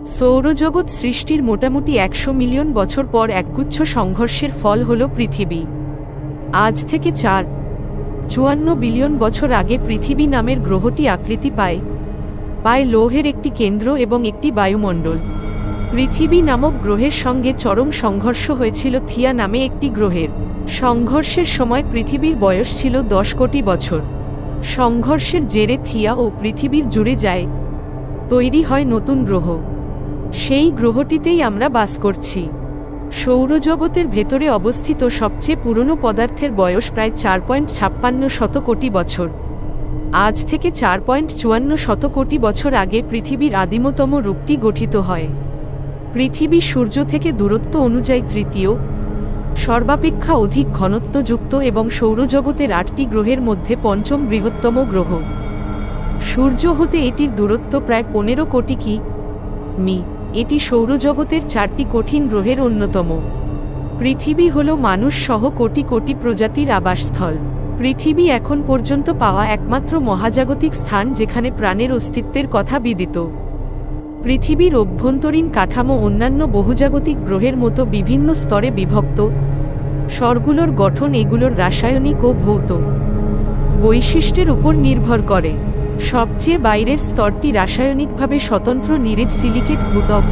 সৌরজগৎ সৃষ্টির মোটামুটি একশো মিলিয়ন বছর পর একগুচ্ছ সংঘর্ষের ফল হল পৃথিবী। আজ থেকে চার, চুয়ান্ন বিলিয়ন বছর আগে পৃথিবী নামের গ্রহটি আকৃতি পায় পায় লৌহের একটি কেন্দ্র এবং একটি বায়ুমণ্ডল। পৃথিবী নামক গ্রহের সঙ্গে চরম সংঘর্ষ হয়েছিল থিয়া নামে একটি গ্রহের। সংঘর্ষের সময় পৃথিবীর বয়স ছিল দশ কোটি বছর। সংঘর্ষের জেরে থিয়া ও পৃথিবীর জুড়ে যায়, তৈরি হয় নতুন গ্রহ। সেই গ্রহটিতেই আমরা বাস করছি। সৌরজগতের ভেতরে অবস্থিত সবচেয়ে পুরনো পদার্থের বয়স প্রায় চার পয়েন্ট ছাপ্পান্ন শত কোটি বছর। আজ থেকে চার পয়েন্ট চুয়ান্ন শত কোটি বছর আগে পৃথিবীর আদিমতম রূপটি গঠিত হয়। পৃথিবী সূর্য থেকে দূরত্ব অনুযায়ী তৃতীয়, সর্বাপেক্ষা অধিক ঘনত্বযুক্ত এবং সৌরজগতের আটটি গ্রহের মধ্যে পঞ্চম বৃহত্তম গ্রহ। সূর্য হতে এটির দূরত্ব প্রায় পনেরো কোটি কি? মি। এটি সৌরজগতের চারটি কঠিন গ্রহের অন্যতম। পৃথিবী হল মানুষ সহ কোটি কোটি প্রজাতির আবাসস্থল। পৃথিবী এখন পর্যন্ত পাওয়া একমাত্র মহাজাগতিক স্থান যেখানে প্রাণের অস্তিত্বের কথা বিদিত। পৃথিবীর অভ্যন্তরীণ কাঠামো অন্যান্য বহুজাগতিক গ্রহের মতো বিভিন্ন স্তরে বিভক্ত। স্বরগুলোর গঠন এগুলোর রাসায়নিক ও ভৌত। বৈশিষ্ট্যের উপর নির্ভর করে। সবচেয়ে বাইরের স্তরটি রাসায়নিকভাবে স্বতন্ত্র নিরেট সিলিকেট ভূতক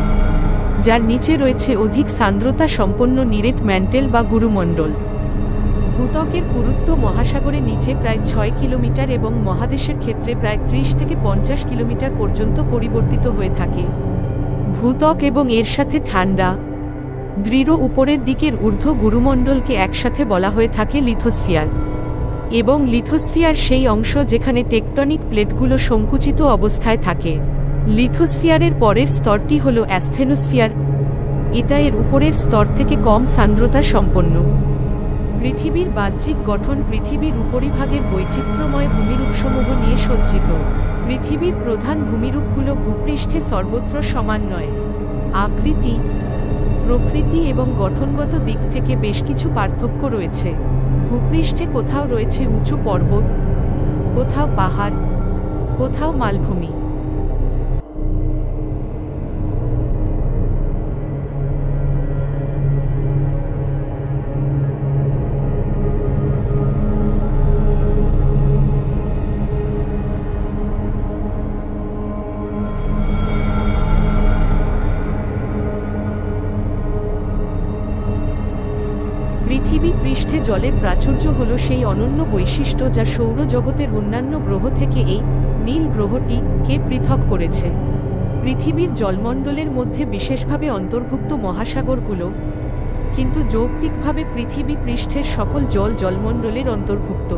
যার নিচে রয়েছে অধিক সান্দ্রতা সম্পন্ন নিরেট ম্যান্টেল বা গুরুমণ্ডল। ভূতকের পুরুত্ব মহাসাগরের নিচে প্রায় ছয় কিলোমিটার এবং মহাদেশের ক্ষেত্রে প্রায় ত্রিশ থেকে পঞ্চাশ কিলোমিটার পর্যন্ত পরিবর্তিত হয়ে থাকে। ভূতক এবং এর সাথে ঠান্ডা, দৃঢ় উপরের দিকের ঊর্ধ্ব গুরুমণ্ডলকে একসাথে বলা হয়ে থাকে লিথোস্ফিয়ার। এবং লিথোস্ফিয়ার সেই অংশ যেখানে টেকটনিক প্লেটগুলো সংকুচিত অবস্থায় থাকে। লিথোস্ফিয়ারের পরের স্তরটি হল অ্যাস্থেনোস্ফিয়ার। এটা এর উপরের স্তর থেকে কম সান্দ্রতা সম্পন্ন। পৃথিবীর বাহ্যিক গঠন পৃথিবীর উপরিভাগের বৈচিত্র্যময় ভূমিরূপসমূহ নিয়ে সজ্জিত। পৃথিবীর প্রধান ভূমিরূপগুলো ভূপৃষ্ঠে সর্বত্র সমান নয়। আকৃতি, প্রকৃতি এবং গঠনগত দিক থেকে বেশ কিছু পার্থক্য রয়েছে। ভূপৃষ্ঠে কোথাও রয়েছে উঁচু পর্বত কোথাও পাহাড় কোথাও মালভূমি। পৃথিবী পৃষ্ঠে জলের প্রাচুর্য হল সেই অনন্য বৈশিষ্ট্য যা সৌরজগতের অন্যান্য গ্রহ থেকে এই নীল গ্রহটিকে পৃথক করেছে। পৃথিবীর জলমণ্ডলের মধ্যে বিশেষভাবে অন্তর্ভুক্ত মহাসাগরগুলো, কিন্তু যৌক্তিকভাবে পৃথিবী পৃষ্ঠের সকল জল জলমণ্ডলের অন্তর্ভুক্ত।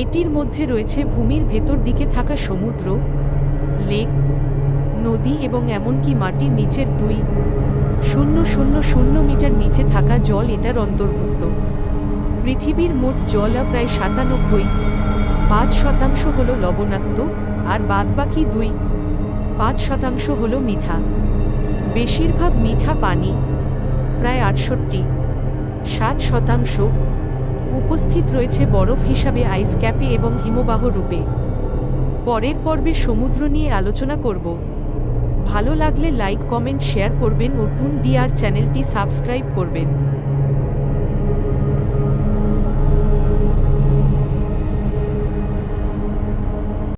এটির মধ্যে রয়েছে ভূমির ভেতর দিকে থাকা সমুদ্র, লেক, নদী এবং এমনকি মাটির নিচের দুই শূন্য শূন্য শূন্য মিটার নিচে থাকা জল এটার অন্তর্ভুক্ত। পৃথিবীর মোট জল প্রায় সাতানব্বই। পাঁচ শতাংশ হল লবণাক্ত আর বাদবাকি দুই পাঁচ শতাংশ হল মিঠা। বেশিরভাগ মিঠা পানি, প্রায় আটষট্টি। সাত শতাংশ উপস্থিত রয়েছে বরফ হিসাবে আইস ক্যাপে এবং হিমবাহ রূপে। পরের পর্বে সমুদ্র নিয়ে আলোচনা করব। ভালো লাগলে লাইক কমেন্ট শেয়ার করবেন। ও টুন ডিআর চ্যানেলটি সাবস্ক্রাইব করবেন।